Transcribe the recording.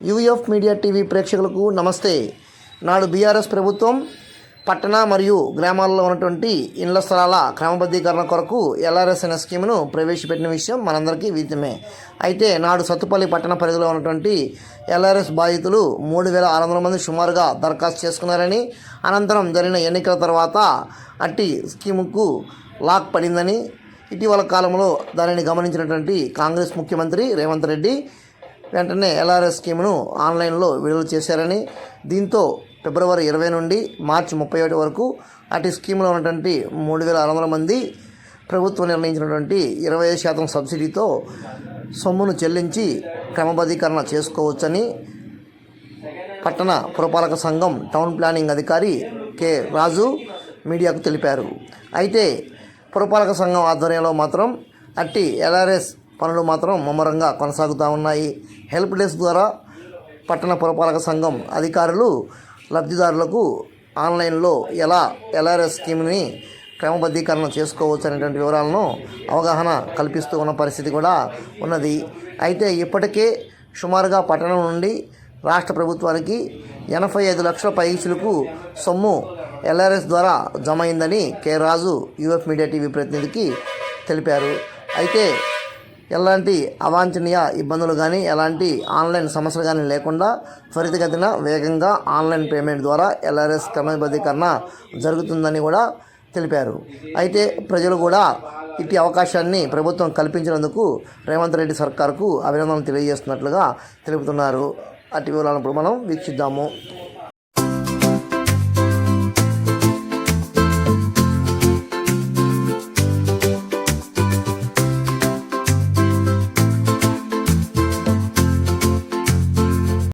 UF media TV ప్రేక్షకులకు నమస్తే. నాడు బీఆర్ఎస్ ప్రభుత్వం పట్టణ మరియు గ్రామాల్లో ఉన్నటువంటి ఇళ్ళ స్థలాల క్రమబద్ధీకరణ కొరకు ఎల్ఆర్ఎస్ అనే స్కీమ్ను ప్రవేశపెట్టిన విషయం మనందరికీ విదితమే. అయితే నాడు సత్తుపల్లి పట్టణ పరిధిలో ఉన్నటువంటి ఎల్ఆర్ఎస్ బాధితులు మూడు వేల ఆరు వందల మంది సుమారుగా దరఖాస్తు చేసుకున్నారని అనంతరం జరిగిన ఎన్నికల తర్వాత అట్టి స్కీముకు లాక్ పడిందని ఇటీవల కాలంలో దానిని గమనించినటువంటి కాంగ్రెస్ ముఖ్యమంత్రి రేవంత్ రెడ్డి వెంటనే ఎల్ఆర్ఎస్ స్కీమ్ను ఆన్లైన్లో విడుదల చేశారని దీంతో ఫిబ్రవరి ఇరవై నుండి మార్చి ముప్పై ఒకటి వరకు అటు స్కీమ్లో ఉన్నటువంటి మూడు వేల ఆరు వందల మంది ప్రభుత్వం నిర్ణయించినటువంటి ఇరవై ఐదు శాతం సబ్సిడీతో సొమ్మును చెల్లించి క్రమబద్ధీకరణ చేసుకోవచ్చని పట్టణ పురపాలక సంఘం టౌన్ ప్లానింగ్ అధికారి కె రాజు మీడియాకు తెలిపారు. అయితే పురపాలక సంఘం ఆధ్వర్యంలో మాత్రం అట్టి ఎల్ఆర్ఎస్ పనులు మాత్రం ముమ్మరంగా కొనసాగుతూ ఉన్నాయి. హెల్ప్ డెస్క్ ద్వారా పట్టణ పురపాలక సంఘం అధికారులు లబ్ధిదారులకు ఆన్లైన్లో ఎలా ఎల్ఆర్ఎస్ స్కీమ్ని క్రమబద్ధీకరణ చేసుకోవచ్చు అనేటువంటి వివరాలను అవగాహన కల్పిస్తూ ఉన్న పరిస్థితి కూడా ఉన్నది. అయితే ఇప్పటికే సుమారుగా పట్టణం నుండి రాష్ట్ర ప్రభుత్వానికి ఎనభై ఐదు లక్షల పైసలకు సొమ్ము ఎల్ఆర్ఎస్ ద్వారా జమ అయిందని K Raju UF media TV ప్రతినిధికి తెలిపారు. అయితే ఎలాంటి అవాంఛనీయ ఇబ్బందులు కానీ ఎలాంటి ఆన్లైన్ సమస్యలు కానీ లేకుండా త్వరితగతిన వేగంగా ఆన్లైన్ పేమెంట్ ద్వారా ఎల్ఆర్ఎస్ క్రమబద్ధీకరణ జరుగుతుందని కూడా తెలిపారు. అయితే ప్రజలు కూడా ఇట్టి అవకాశాన్ని ప్రభుత్వం కల్పించినందుకు రేవంత్ రెడ్డి సర్కార్కు అభినందనలు తెలియజేస్తున్నట్లుగా తెలుపుతున్నారు. అటు వివరాలను ఇప్పుడు మనం వీక్షిద్దాము.